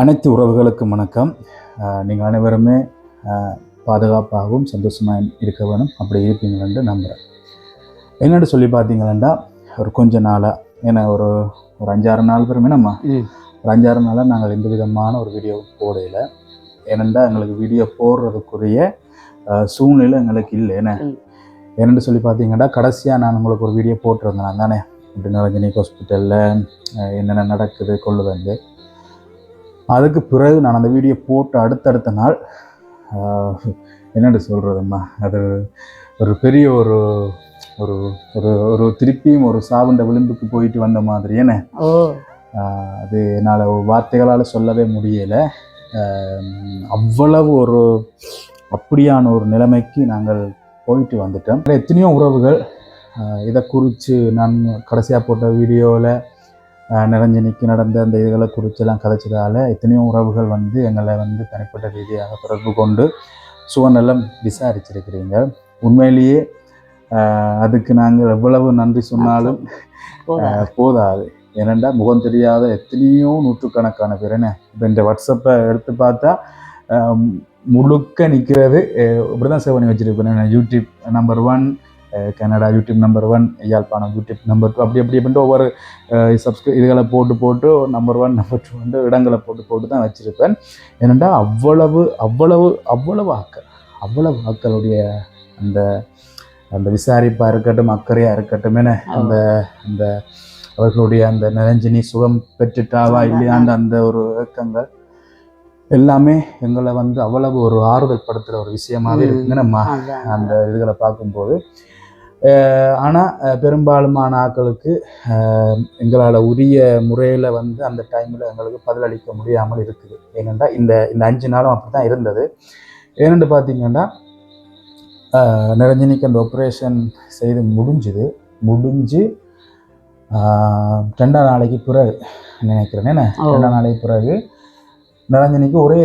அனைத்து உறவுகளுக்கும் வணக்கம். நீங்கள் அனைவருமே பாதுகாப்பாகவும் சந்தோஷமாக இருக்க வேணும் அப்படி இருப்பீங்களென்று நம்புகிறேன். என்னென்னு சொல்லி பார்த்தீங்களா ஒரு கொஞ்ச நாளாக ஏன்னா ஒரு ஒரு அஞ்சாறு நாள் பேருமே நம்ம. ஒரு அஞ்சாறு நாளாக நாங்கள் எந்த விதமான ஒரு வீடியோ போடையில் ஏனெண்டா எங்களுக்கு வீடியோ போடுறதுக்குரிய சூழ்நிலை எங்களுக்கு இல்லை. ஏன்னா ம். என்னென்னு சொல்லி பார்த்தீங்கன்னா கடைசியாக நான் உங்களுக்கு ஒரு வீடியோ போட்டிருந்தேன். தானே இப்படி ரஜினி ஹாஸ்பிட்டலில் என்னென்ன நடக்குது கொள்ளுதண்டு அதுக்கு பிறகு நான் அந்த வீடியோ போட்ட அடுத்தடுத்த நாள் ஆஹ், என்னென்னு சொல்கிறதும்மா அது ஒரு பெரிய ஒரு ஒரு ஒரு ஒரு திருப்பியும் ஒரு சாவுண்ட விளிம்புக்கு போயிட்டு வந்த மாதிரி என்ன அது என்னால் வார்த்தைகளால் சொல்லவே முடியலை. அவ்வளவு ஒரு அப்படியான ஒரு நிலைமைக்கு நாங்கள் போயிட்டு வந்துட்டோம். எத்தனையோ உறவுகள் இதை குறித்து நான் கடைசியாக போட்ட வீடியோவில் நிரஞ்சனிக்கு நடந்த அந்த இதுகளை குறிச்செல்லாம் கதைச்சதால எத்தனையோ உறவுகள் வந்து எங்களை வந்து தனிப்பட்ட ரீதியாக தொடர்பு கொண்டு சுவநலம் விசாரிச்சிருக்கிறீங்க. உண்மையிலேயே அதுக்கு நாங்கள் எவ்வளவு நன்றி சொன்னாலும் போதாது. ஏனெண்டா முகம் தெரியாத எத்தனையோ நூற்றுக்கணக்கான பேர் என்ன இப்போ இந்த வாட்ஸ்அப்பை எடுத்து பார்த்தா முழுக்க நிற்கிறது இப்படி தான் சேவ் பண்ணி வச்சுருப்பேன். YouTube number one Canada YouTube number one Jaffna YouTube number two அப்படி அப்படி அப்படின்ட்டு ஒவ்வொரு சப்ஸ்கிரை இதுகளை போட்டு போட்டு நம்பர் ஒன் நம்பர் டூ வந்து இடங்களை போட்டு போட்டு தான் வச்சுருப்பேன் ஏனெண்டா அவ்வளவு அவ்வளவு அவ்வளவு ஆக்கள் அவ்வளவு ஆக்களுடைய அந்த அந்த விசாரிப்பாக இருக்கட்டும் அக்கறையாக இருக்கட்டும் என அந்த அந்த அவர்களுடைய அந்த நிரஞ்சினி சுகம் பெற்றுட்டாவா இல்லையாண்ட அந்த ஒரு ஏக்கங்கள் எல்லாமே எங்களை வந்து அவ்வளவு ஒரு ஆறுதல் படுத்துகிற ஒரு விஷயமாவே. இருக்குங்க நம்ம. அந்த இதுகளை பார்க்கும்போது ஆனால் பெரும்பாலுமான ஆட்களுக்கு எங்களால் உரிய முறையில் வந்து அந்த டைமில் எங்களுக்கு பதிலளிக்க முடியாமல் இருக்குது. ஏனென்றால் இந்த இந்த அஞ்சு நாளும் அப்படி தான் இருந்தது. ஏனென்று பார்த்தீங்கன்னா நிரஞ்சனிக்கு அந்த ஆப்ரேஷன் செய்து முடிஞ்சுது. முடிஞ்சு ரெண்டாம் நாளைக்கு பிறகு நினைக்கிறேன் என்ன. ரெண்டாம் நாளைக்கு பிறகு நிரஞ்சனிக்கு ஒரே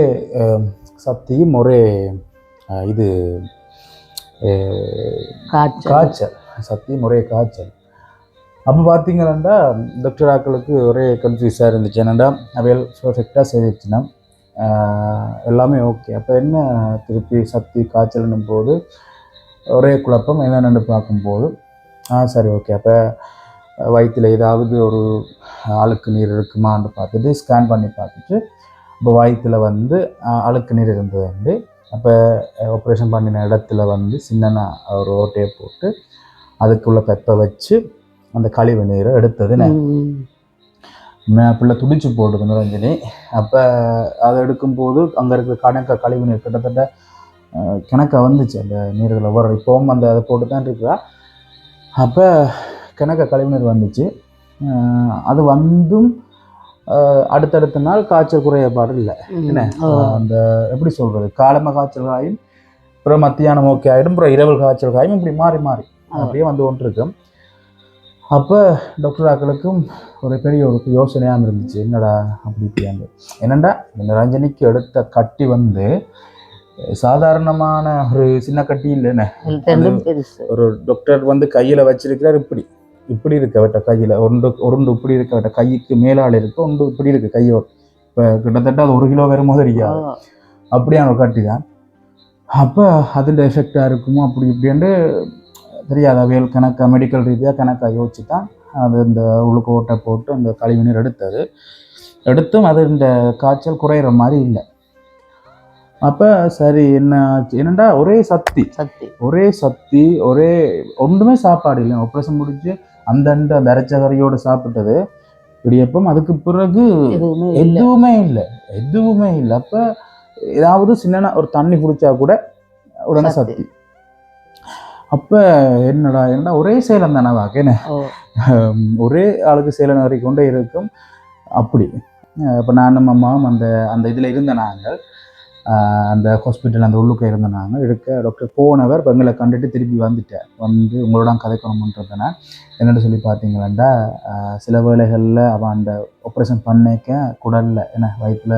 சக்தியும் ஒரே இது காய்ச்சல். சத்தியம் ஒரே காய்ச்சல். அப்போ பார்த்தீங்கன்னா டாக்டர் ஆக்களுக்கு ஒரே கன்ஃபியூஸாக இருந்துச்சு. என்னடா அவையல் பர்ஃபெக்டாக செய்துச்சுன்னா எல்லாமே ஓகே அப்போ என்ன திருப்பி சக்தி காய்ச்சல்னும் போது ஒரே குழப்பம் என்னென்னு பார்க்கும்போது ஆ சரி ஓகே அப்போ வயிற்றில் ஏதாவது ஒரு அழுக்கு நீர் இருக்குமான்னு பார்த்துட்டு ஸ்கேன் பண்ணி பார்த்துட்டு இப்போ வயிற்றில் வந்து அழுக்கு நீர் இருந்தது வந்து அப்போ ஆப்ரேஷன் பண்ணின இடத்துல வந்து சின்ன ஒரு ஓட்டையை போட்டு அதுக்குள்ளே பெப்பை வச்சு அந்த கழிவு நீரை எடுத்தது பிள்ளை துடிச்சு போடுது நிரஞ்சனி. அப்போ அதை எடுக்கும்போது அங்கே இருக்கிற கணக்க கழிவு நீர் கிட்டத்தட்ட கிணக்க வந்துச்சு. அந்த நீர்களை ஒவ்வொரு இப்போவும் அந்த அதை போட்டு தான் இருக்கிறா அப்போ கிணக்க கழிவு நீர் வந்துச்சு. அது வந்தும் அடுத்தடுத்த நாள் காய்ச்சல் குறையப்பாடு இல்லை. என்ன. அந்த எப்படி சொல்கிறது காலம காய்ச்சல் காயும் அப்புறம் மத்தியானம் ஓகே ஆகிடும் அப்புறம் இரவல் காய்ச்சல் காயும் இப்படி மாறி மாறி. அப்படியே வந்து ஒன்று இருக்கும் அப்போ டாக்டர் ஆக்களுக்கும் ஒரு பெரிய ஒரு யோசனையாக இருந்துச்சு. என்னடா அப்படி இப்படியாங்க என்னண்டா? இந்த ரஞ்சனிக்கு எடுத்த கட்டி வந்து சாதாரணமான ஒரு சின்ன கட்டி இல்லைன்னு ஒரு டாக்டர் வந்து கையில் வச்சிருக்கிறார் இப்படி. இப்படி இருக்க அவட்ட கையில். ஒன்று ஒருண்டு இப்படி இருக்க அவட்ட கைக்கு மேலால் இருக்கு ஒன்று இப்படி இருக்கு கையோ. இப்போ கிட்டத்தட்ட அது ஒரு கிலோ வரும்போது அப்படியான ஒரு கட்டி தான் அப்போ அதில் எஃபெக்டாக இருக்குமோ அப்படி இப்படின்ட்டு தெரியாது. அவியல் கணக்காக மெடிக்கல் ரீதியாக கணக்காக யோசிச்சு தான் அது இந்த உழுக்கு ஓட்டை போட்டு அந்த கழிவு நீர் எடுத்தது. எடுத்தும் அது இந்த காய்ச்சல் குறையிற மாதிரி இல்லை. அப்போ சரி என்ன என்னடா ஒரே சக்தி. சக்தி. ஒரே சக்தி ஒரே ஒன்றுமே சாப்பாடு இல்லை. ஆப்ரேஷன் முடிஞ்சு அந்தண்ட அந்த அரைச்ச கறியோடு சாப்பிட்டது. இடியப்பம் அதுக்கு பிறகு எதுவுமே இல்லை. எதுவுமே இல்லை. அப்போ ஏதாவது சின்ன ஒரு தண்ணி குடிச்சா கூட உடனே. சக்தி அப்போ என்னடா என்னடா ஒரே சேலம் தானே வாக்கேன்னு. ஒரே ஆளுக்கு சேலம் வரை கொண்டே இருக்கும். அப்படி. இப்போ நானும் அம்மாவும் அந்த அந்த இதில் இருந்த நாங்கள். அந்த ஹாஸ்பிட்டல் அந்த உள்ளுக்க இருந்த நாங்கள் இருக்க டாக்டர் போனவர் இப்போ எங்களை கண்டுட்டு திருப்பி வந்துட்டார். வந்து உங்களோட கதைக்கணும்ன்றதுனா என்னென்னு சொல்லி பார்த்தீங்களா சில வேளைகளில் அவன் அந்த ஆப்ரேஷன் பண்ணிக்க குடலில் என்ன வயிற்றில்.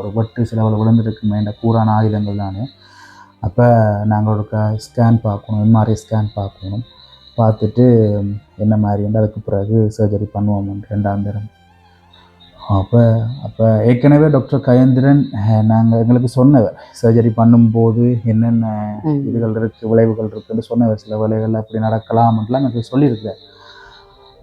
ஒரு வெட்டு சில வேளை விழுந்துருக்குமே இந்த கூறான ஆயுதங்கள் தானே. அப்போ நாங்கள் ஒரு ஸ்கேன் பார்க்கணும் எம்ஆர்ஐ ஸ்கேன் பார்க்கணும். பார்த்துட்டு என்ன மாதிரி அதுக்கு பிறகு சர்ஜரி பண்ணுவோம் ரெண்டாம் தரம். அப்போ அப்போ ஏற்கனவே டாக்டர் கயந்திரன் நாங்கள் எங்களுக்கு சொன்னவர் சர்ஜரி பண்ணும்போது என்னென்ன. இதுகள் இருக்குது விளைவுகள் இருக்குன்னு சொன்னவர் சில விளைவுகள் அப்படி நடக்கலாம்லாம் எனக்கு சொல்லியிருக்கிறார்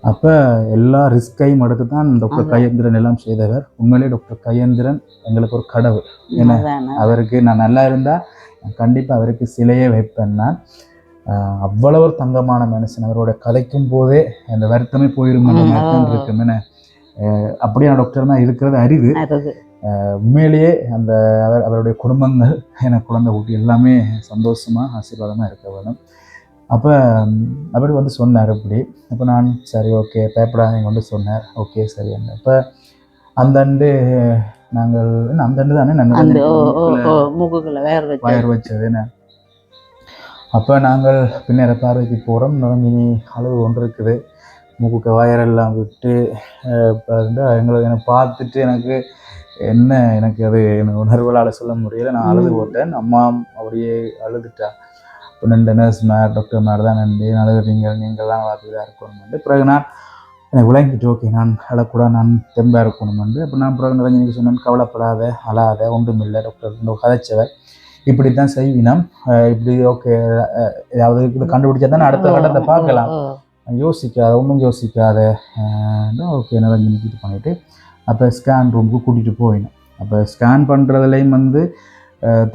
அப்போ எல்லா ரிஸ்கையும் எடுத்து தான் டாக்டர். கயந்திரன் எல்லாம் செய்தவர் உண்மையிலே டாக்டர் கயந்திரன் எங்களுக்கு ஒரு கடவுள் என்ன? அதானே. அவருக்கு நான் நல்லா இருந்தால் கண்டிப்பாக அவருக்கு சிலையே வைப்பேன் நான் அவ்வளவு ஒரு தங்கமான மனுஷன் அவரோட கதைக்கும் போதே அந்த வருத்தமே போயிரும் ம், வருத்தம் ஆ. இருக்கும் என்ன அப்படியான டாக்டர் தான் இருக்கிறது அரிது உண்மையிலேயே அந்த அவர் அவருடைய குடும்பங்கள் எனக்கு குழந்தை ஊட்டி எல்லாமே சந்தோஷமாக ஆசீர்வாதமாக இருக்க வேணும் அப்போ அப்படி வந்து சொன்னார் அப்படி. அப்போ நான் சரி ஓகே பயப்படாதீங்க வந்து சொன்னார். ஓகே சரி அப்போ அந்தண்டு நாங்கள் என்ன அந்தண்டு தானே அந்த நாங்கள் ஓ ஓ ஓ மூக்குக்குள்ள வேற வச்சு வயர் வச்சது என்ன. அப்போ நாங்கள் பின்னர பார்வைக்கு போகிறோம் நுழங்கினி அளவு ஒன்று இருக்குது. மூக்குக்கு வயரெல்லாம் விட்டு வந்து எங்களுக்கு எனக்கு பார்த்துட்டு எனக்கு என்ன எனக்கு அது எனக்கு உணர்வுகளால் சொல்ல முடியல. நான் அழுது. போட்டேன். அம்மா அப்படியே அழுதுட்டா. இப்போ ரெண்டு நர்ஸ் மேர் டாக்டர் மேர் தான் நன்றி அழுகுறீங்க நீங்கள் தான் இதாக இருக்கணும்னு பிறகு நான் எனக்கு விளங்கிட்டு ஓகே நான் அழக்கூடாது நான் தெம்பாக இருக்கணும்னு அப்போ நான் பிறகு நிரஞ்சனிக்கு சொன்னேன் கவலைப்படாத அழாத ஒன்றும் இல்லை டாக்டர் கதைச்சவர். இப்படி தான் செய்வினம் இப்படி ஓகே ஏதாவது இது கண்டுபிடிச்சா தான் அடுத்த கட்டத்தை பார்க்கலாம். யோசிக்காத ஒன்றும் யோசிக்காத ஓகே நிரஞ்சனிக்கு இது பண்ணிவிட்டு அப்போ ஸ்கேன் ரூமுக்கு கூட்டிகிட்டு போயினேன். அப்போ ஸ்கேன் பண்ணுறதுலேயும் வந்து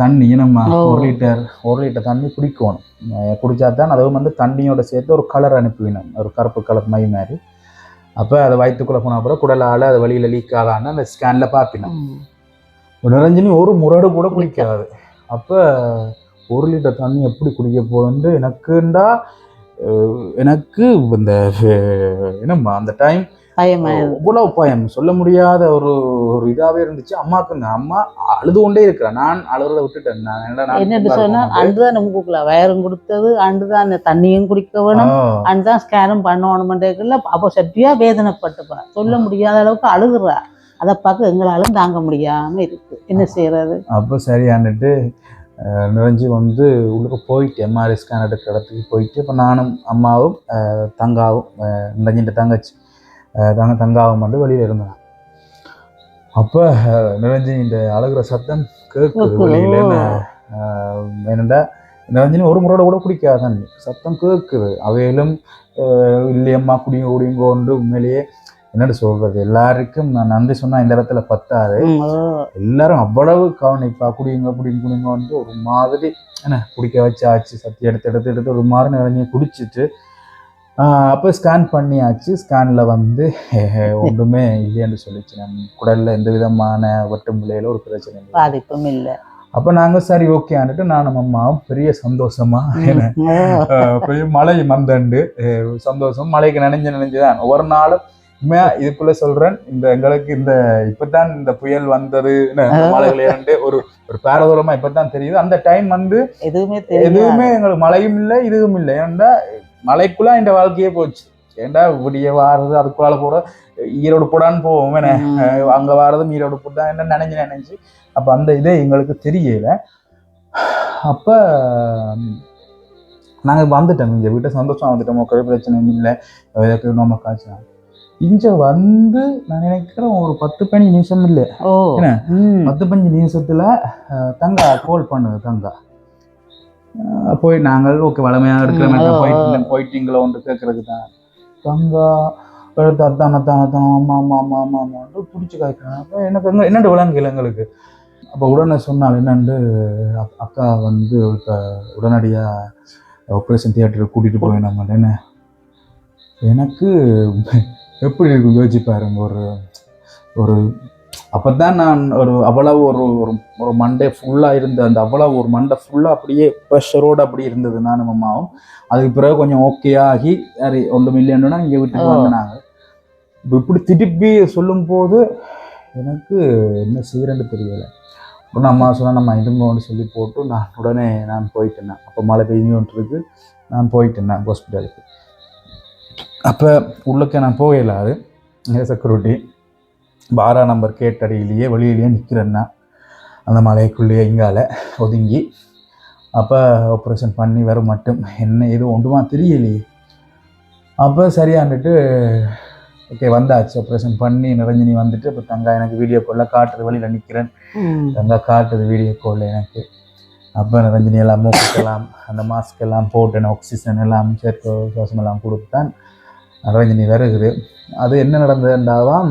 தண்ணி நம்ம ஓ. ஒரு லிட்டர் ஒரு லிட்டர் தண்ணி குடிக்கணும். குடிச்சா தான் அதுவும் வந்து தண்ணியோட சேர்த்து ஒரு கலர் அனுப்பிவினோம் ஒரு கருப்பு கலர் மை மாதிரி. அப்போ அதை வயிற்றுக்குள்ளே போன அப்புறம் குடலால் அது வழியில் லீக் ஆகான்னு அந்த ஸ்கேனில் பார்ப்பினோம். நிரஞ்சனி ஒரு முரடு கூட குடிக்காது. அப்போ ஒரு லிட்டர் தண்ணி எப்படி குடிக்க போகுதுன்னு எனக்குண்டா எனக்கு இந்த என்னம்மா அந்த டைம். இவ்வளவு பயம். சொல்ல முடியாத ஒரு ஒரு இதாவே இருந்துச்சு. அம்மாக்கு இந்த அம்மா அழுது கொண்டே இருக்கிறேன் நான் அழுறத விட்டுட்டேன். நான் சும்மா சொன்னா அண்டுதான் மூக்குக்குள்ள வயரும் கொடுத்தது அண்டுதான் அந்த தண்ணியும் குடிக்க வேணும் ஆ, அண்டுதான் ஸ்கேனும் பண்ணணும்ன்றதுக்குள்ள அப்போ சட்டியா வேதனைப்பட்டுப்பா சொல்ல முடியாத அளவுக்கு அழுகுறா. அதை பார்க்க எங்களாலும் தாங்க முடியாம இருக்கு. என்ன செய்யறது? அப்போ சரியானுட்டு நிறைஞ்சு வந்து உள்ளுக்கு போயிட்டு எம்ஆர்ஐ ஸ்கேன் எடுக்கிற இடத்துக்கு போயிட்டு இப்போ நானும் அம்மாவும் தங்காவும் நிறைஞ்சிட்ட தங்கச்சி தங்க தங்காவும் வந்து வெளியில் இருந்தாங்க அப்போ நிறைஞ்சி இந்த அழுகிற சத்தம் கேட்குது. வெளியில் என்னடா நிரஞ்சனி ஒரு முறையோட கூட குடிக்காதான் சத்தம் கேட்குது அவையிலும் இல்லையம்மா குடிங்க குடிங்கோன்று உண்மையிலேயே என்னன்னு சொல்றது? எல்லாருக்கும் நான் நன்றி சொன்னா இந்த இடத்துல பத்தாது. ஓ. எல்லாரும் அவ்வளவு கவனிப்பா குடிங்க குடிங்க குடிங்கன்ட்டு ஒரு மாதிரி என்ன குடிக்க வச்சாச்சு சத்தி எடுத்து எடுத்து எடுத்து ஒரு மாதிரி நிறைஞ்சு குடிச்சிட்டு அப்போ ஸ்கேன் பண்ணியாச்சு. ஸ்கேனில் வந்து ஒன்றுமே இல்லைன்னு சொல்லிச்சு. நம்ம குடலில் எந்த விதமான வெட்டு முலையில ஒரு பிரச்சனை இல்லை. பாதிப்பும் இல்ல. அப்போ நாங்கள் சரி ஓகே ஆண்டுட்டு நானும் அம்மாவும் பெரிய சந்தோஷமா பெரிய மழை மந்தண்டு சந்தோஷம். மழைக்கு நனைஞ்சு நனைஞ்சுதான். ஒவ்வொரு நாளும் உண்மையா இதுக்குள்ள சொல்றேன் இந்த எங்களுக்கு இந்த இப்பதான் இந்த புயல் வந்தது மழைகள் இரண்டு ஒரு ஒரு பேரதூரமா இப்பதான் தெரியுது. அந்த டைம் வந்து எதுவுமே எதுவுமே எங்களுக்கு மழையும் இல்லை இதுவும் இல்லை. ஏன்டா மழைக்குள்ள இந்த வாழ்க்கையே போச்சு. ஏன்டா விடிய வாரது அதுக்குள்ளால போற ஈரோடு போடான்னு போவோம் என்ன? அங்க வாரதும் ஈரோடு போட்டா என்ன நினைஞ்சு நினைஞ்சு. அப்ப அந்த இதே எங்களுக்கு தெரியல. அப்ப ம், நாங்க வந்துட்டோம். இந்த வீட்டை சந்தோஷமா வந்துட்டோம். ஒரு பிரச்சனையும் இல்லை. எதுக்கு நம்ம காய்ச்சல். இங்க வந்து நான் நினைக்கிறேன் ஒரு பத்து பனி நிமிஷம் இல்லை. என்ன? பத்து பஞ்சு நிமிஷத்துல தங்கா கால் பண்ணுது தங்கா. போய் நாங்கள் ஓகே வளமையாக இருக்கிற மாதிரி போயிட்டு போயிட்டீங்களோ ஒன்று கேட்கறதுக்கு தான். தங்கா எடுத்து அத்தான் அத்தான் அத்தான் ஆமா ஆமா ஆமா ஆமா ஆமான்னு பிடிச்சி காய்க்கிறேன். அப்போ எனக்கு எங்க என்னண்டு விளங்கல எங்களுக்கு அப்போ உடனே சொன்னால் என்னண்டு அக்- அக்கா வந்து உடனடியாக ஆப்ரேஷன் தியேட்டருக்கு கூட்டிகிட்டு போய் நம்ம என்ன? எனக்கு எப்படி இருக்கும்? யோசிச்சு பாருங்க. ஒரு ஒரு அப்போ தான் நான் ஒரு அவ்வளவு ஒரு ஒரு ஒரு மண்டே ஃபுல்லாக இருந்த அந்த அவ்வளவு ஒரு மண்டை ஃபுல்லாக அப்படியே ப்ரெஷரோடு அப்படி இருந்தது நானும் அம்மாவும். அதுக்கு பிறகு கொஞ்சம் ஓகே ஆகி சரி ஒன்றும் இல்லைன்னா இங்கே வீட்டுக்கு ஓ. வந்தாங்க இப்போ இப்படி திருப்பி சொல்லும்போது எனக்கு என்ன செய்யறேன்னு தெரியல. உடனே அம்மா சொன்னா நம்ம இருங்கன்னு சொல்லி போட்டு நான் உடனே நான் போயிட்டேன். அப்போ மழை இருக்கு. நான் போயிட்டேன் ஹாஸ்பிட்டலுக்கு அப்போ உள்ளக்க நான் போகலாது செக்யூரிட்டி பாரா நம்பர் கேட்டடியிலேயே வெளியிலேயே நிற்கிறேன்னா அந்த மலைக்குள்ளேயே இங்கால ஒதுங்கி அப்போ ஆப்ரேஷன் பண்ணி வர மட்டும் என்ன எதுவும் ஒன்றுமா தெரியலையே. அப்போ சரியாண்டுட்டு ஓகே வந்தாச்சு. ஆப்ரேஷன் பண்ணி நிரஞ்சனி வந்துட்டு இப்போ தங்கா எனக்கு வீடியோ காலில் காட்டுறது வழியில் நிற்கிறேன். தங்கா காட்டுது வீடியோ காலில் எனக்கு. அப்போ நிரஞ்சனி எல்லாம் மூக்குக்கெல்லாம் அந்த மாஸ்க் எல்லாம் போட்டு ஆக்சிஜன் எல்லாம் சேர்க்க சுவாசம் எல்லாம் கொடுத்தான். நிரஞ்சனி வருகுது. அது என்ன நடந்ததுண்டாதான்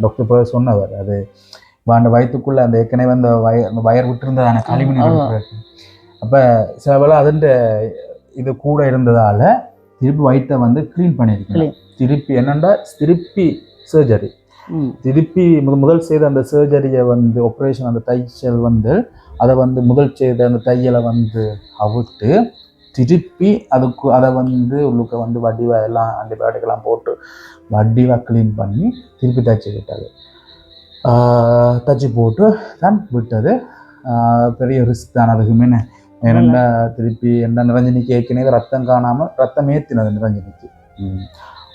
டாக்டர் போய் சொன்னவர். அது அந்த வயிற்றுக்குள்ளே அந்த ஏற்கனவே அந்த வய அந்த வயர் விட்டுருந்ததான களிமண். அப்போ சில வேளை அதுண்ட இது கூட இருந்ததால திருப்பி வயிற்றை வந்து க்ளீன் பண்ணியிருக்கேன் திருப்பி என்னண்டா? திருப்பி சர்ஜரி. திருப்பி முத- முதல் செய்த அந்த சர்ஜரியை வந்து ஆப்ரேஷன் அந்த தைச்சல் வந்து அதை வந்து முதல் செய்த அந்த தையலை வந்து அவிட்டு திருப்பி அதுக்கு அதை வந்து உள்ளுக்க வந்து வடிவா எல்லாம் ஆன்டிபயோட்டிக்லாம் போட்டு வடிவாக க்ளீன் பண்ணி திருப்பி தைச்சி விட்டாரு தச்சு போட்டு தான் விட்டது. பெரிய ரிஸ்க் தான் அதுக்குமே என்னென்ன திருப்பி என்ன நிரஞ்சனிக்கு ஏற்கனவே ரத்தம் காணாமல் ரத்தம் ஏற்றினது நிரஞ்சனிக்கு.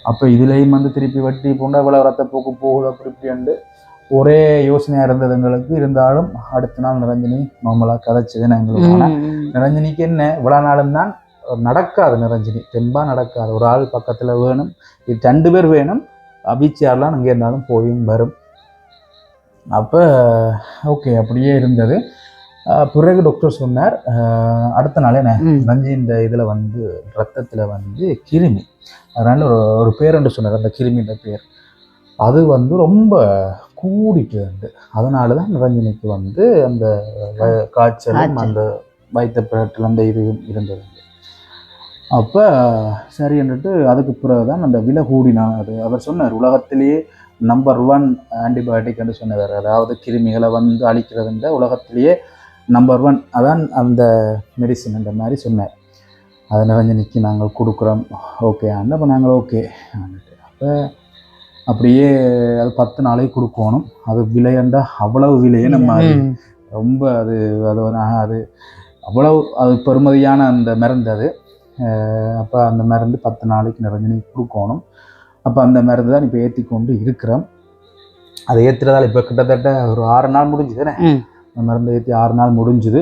அப்போ இதுலேயும் வந்து திருப்பி வட்டி போண்டா இவ்வளோ ரத்தப்போக்கு போகுது அப்படி இப்படின்ட்டு ஒரே யோசனையாக இருந்தது எங்களுக்கு. இருந்தாலும் அடுத்த நாள் நிரஞ்சனி நார்மலாக கதைச்சது எங்களுக்கு. நிரஞ்சனிக்கு என்ன இவ்வளோ நாளும் தான் நடக்காது நிரஞ்சனி. தெம்பா நடக்காது. ஒரு ஆள் பக்கத்தில் வேணும் இது ரெண்டு பேர் வேணும் அபிச்சியார்லாம் அங்கே இருந்தாலும் போயும் வரும். அப்போ ஓகே அப்படியே இருந்தது. பிறகு டாக்டர் சொன்னார் அடுத்த நாள் என்ன. நஞ்சு இந்த இதில் வந்து ரத்தத்தில் வந்து கிருமி. அதனால ஒரு ஒரு பேரண்டு சொன்னார் அந்த கிருமின்ற பேர். அது வந்து ரொம்ப கூடிட்டு அதனால தான் நிரஞ்சனிக்கு வந்து அந்த காய்ச்சலும் காய்ச்சல். அந்த வயிற்று பிறட்டில் அந்த இது இருந்தது. அப்போ சரி என்றுட்டு அதுக்கு பிறகு தான் அந்த விலை கூடினான் அது அவர் சொன்னார் உலகத்திலேயே நம்பர் ஒன் ஆன்டிபயோட்டிக் என்று சொன்னவர். அதாவது கிருமிகளை வந்து அழிக்கிறதுன்ற உலகத்திலேயே நம்பர் ஒன் அதான் அந்த மெடிசின் என்ற மாதிரி சொன்னார். அதை நிரஞ்சனிக்கு நாங்கள் கொடுக்குறோம். ஓகே அப்போ நாங்கள் ஓகே. அப்போ அப்படியே அது பத்து நாளைக்கு கொடுக்கணும். அது விலையண்டா அவ்வளவு விலையே நம்ம. ரொம்ப அது அது அது அவ்வளவு அது பெருமதியான அந்த மருந்து அது. அப்போ அந்த மருந்து பத்து நாளைக்கு நிரஞ்சனி கொடுக்கணும். அப்போ அந்த மருந்து தான் இப்போ ஏற்றி கொண்டு இருக்கிறோம். அதை ஏற்றுறதால இப்போ கிட்டத்தட்ட ஒரு ஆறு நாள் முடிஞ்சுதுனே. அந்த மருந்து ஏற்றி ஆறு நாள் முடிஞ்சுது.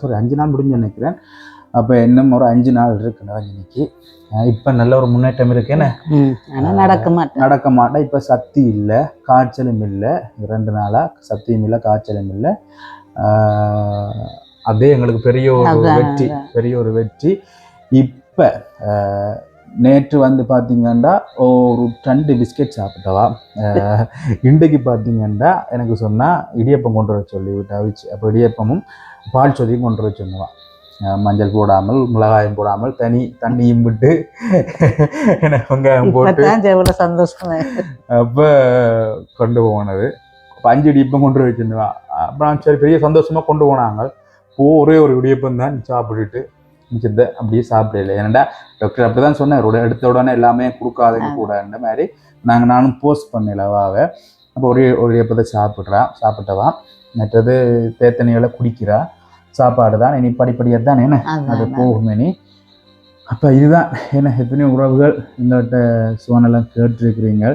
சாரி அஞ்சு நாள் முடிஞ்சு நினைக்கிறேன். அப்போ இன்னும் ஒரு அஞ்சு நாள் இருக்கு நிரஞ்சனிக்கு இப்போ நல்ல ஒரு முன்னேற்றம் இருக்குன்னு நடக்க மாட்டேன். நடக்க மாட்டேன். இப்போ சக்தி இல்லை காய்ச்சலும் இல்லை. ரெண்டு நாளாக சக்தியும் இல்லை காய்ச்சலும் இல்லை. அதே எங்களுக்கு பெரிய ஒரு வெற்றி பெரிய ஒரு வெற்றி. இப்போ நேற்று வந்து பார்த்தீங்கன்னா ஒரு ரெண்டு பிஸ்கெட் சாப்பிட்டவா? இன்றைக்கு பார்த்தீங்கன்னா எனக்கு சொன்னால் இடியப்பம் கொண்டு வர சொல்லி விட்டு அவிச்சு அப்போ இடியப்பமும் பால் சொதியும் கொண்டு வர சொன்னவா? மஞ்சள் போடாமல் மிளகாயம் போடாமல் தனி தண்ணியும் விட்டு வெங்காயம் போட்டு சந்தோஷமா. அப்போ கொண்டு போனது. அஞ்சு இடியப்பம் கொண்டு வச்சிருந்தா. அப்புறம் சரி பெரிய சந்தோஷமா கொண்டு போனாங்க. போ ஒரே ஒரு இடியப்பம் தான் சாப்பிட்டுட்டு மிச்சத்தை அப்படியே சாப்பிடல. ஏன்னாடா டாக்டர் அப்படி தான் சொன்னார். உட- எடுத்த உடனே எல்லாமே கொடுக்காதீங்க கூடன்ற மாதிரி நாங்கள் நானும் போஸ்ட் பண்ணலவாக அப்போ ஒரே ஒரு இடியப்பத்தை சாப்பிட்றா சாப்பிட்டவா. மற்றது தேத்தனிகளை குடிக்கிறா. சாப்பாடு தான் இனி படிப்படியாக தான் என்ன? அது. போகும் இனி அப்போ இதுதான் என்ன எத்தனையோ உறவுகள் எங்கள்கிட்ட சுவனெல்லாம் கேட்டிருக்கிறீங்க.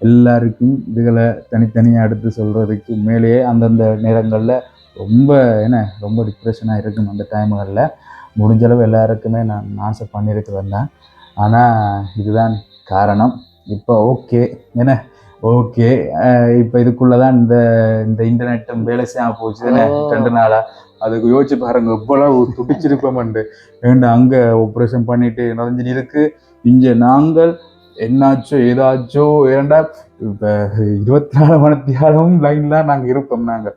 எல்லாருக்கும் இதுகளை தனித்தனியாக எடுத்து சொல்கிறதுக்கு மேலேயே அந்தந்த நேரங்களில் ரொம்ப என்ன ரொம்ப டிப்ரெஷனாக இருக்கும் அந்த டைம்களில் முடிஞ்சளவு எல்லாருக்குமே நான் ஆசை பண்ணியிருக்கிறேன் தான். ஆனால் இதுதான் காரணம். இப்போ ஓகே என்ன? ஓகே. இப்போ இதுக்குள்ளே தான் இந்த இந்த இன்டர்நெட்டும் வேலை செய்யாமல் போச்சு. ரெண்டு நாளாக அதுக்கு யோசிச்சு பாருங்க எவ்வளவு துடிச்சிருப்போம்ண்டு. ஏண்டா அங்கே ஆப்ரேஷன் பண்ணிட்டு நிறைஞ்சு இருக்கு இங்கே நாங்கள் என்னாச்சோ ஏதாச்சோ ஏண்டா இப்போ இருபத்தி நாலு மணித்தியாலும் லைன்லாம் நாங்கள் இருப்போம் நாங்கள்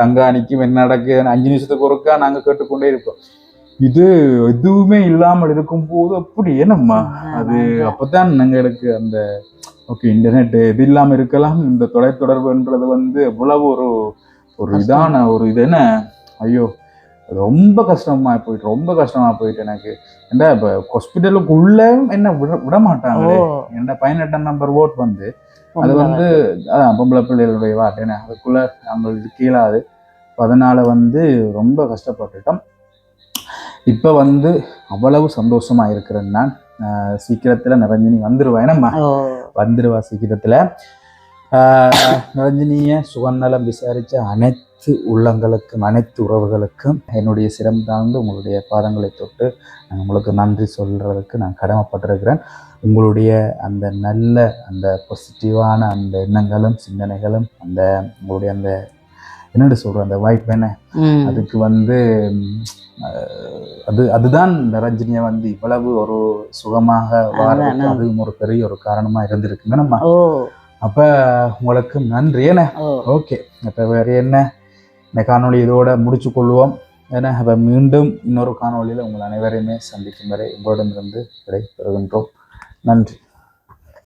தங்காணிக்கும் என்ன நடக்கு அஞ்சு நிமிஷத்துக்கு ஒருக்கா நாங்கள் கேட்டுக்கொண்டே இருப்போம். இது எதுவுமே இல்லாமல் இருக்கும்போது அப்படி என்னம்மா அது அப்பதான் எங்களுக்கு அந்த ஓகே இன்டர்நெட் இது இல்லாம இருக்கலாம். இந்த தொலைத்தொடர்புன்றது வந்து எவ்வளவு ஒரு ஒரு. இதான ஒரு இது என்ன? ஐயோ ரொம்ப கஷ்டமா போயிட்டு ரொம்ப கஷ்டமா போயிட்டு எனக்கு. ஏன்டா இப்ப ஹாஸ்பிட்டலுக்குள்ள என்ன விட விட மாட்டாங்களே ஓ. என்ன பதினெட்டாம் நம்பர் ஓட் வந்து? அது வந்து அதான் பொம்பளை பிள்ளைகளுடைய வார்த்தை என்ன? அதுக்குள்ள நம்ம இது கீழாது. அதனால வந்து ரொம்ப கஷ்டப்பட்டுட்டோம். இப்போ வந்து அவ்வளவு சந்தோஷமா இருக்கிறேன் நான். சீக்கிரத்துல நிரஞ்சனி வந்துருவேன் நம்ம ஓ. வந்துருவா சீக்கிரத்துல. நிரஞ்சனிய சுகநலம் விசாரிச்ச அனைத்து உள்ளங்களுக்கும் அனைத்து உறவுகளுக்கும் என்னுடைய சிரம் தாழ்ந்து உங்களுடைய பாதங்களை தொட்டு நான் உங்களுக்கு நன்றி சொல்றதுக்கு நான் கடமைப்பட்டிருக்கிறேன். உங்களுடைய அந்த நல்ல அந்த பாசிட்டிவான அந்த எண்ணங்களும் சிந்தனைகளும் அந்த உங்களுடைய அந்த என்னென்னு சொல்கிறோம் அந்த வாய்ப்பு என்ன. அதுக்கு வந்து அது அதுதான் ரஞ்சினியை வந்து இவ்வளவு ஒரு சுகமாக அதான். அதுவும் ஒரு பெரிய ஒரு காரணமா இருந்திருக்குங்க நம்ம அப்ப உங்களுக்கு நன்றி என்ன? ஓகே அப்ப வேற என்ன? இந்த காணொளி இதோட முடிச்சு கொள்வோம் ஏன்னா அப்ப மீண்டும் இன்னொரு காணொளியில உங்கள் அனைவரையுமே சந்திக்கும் வரை உங்களிடமிருந்து விடை பெறுகின்றோம் நன்றி.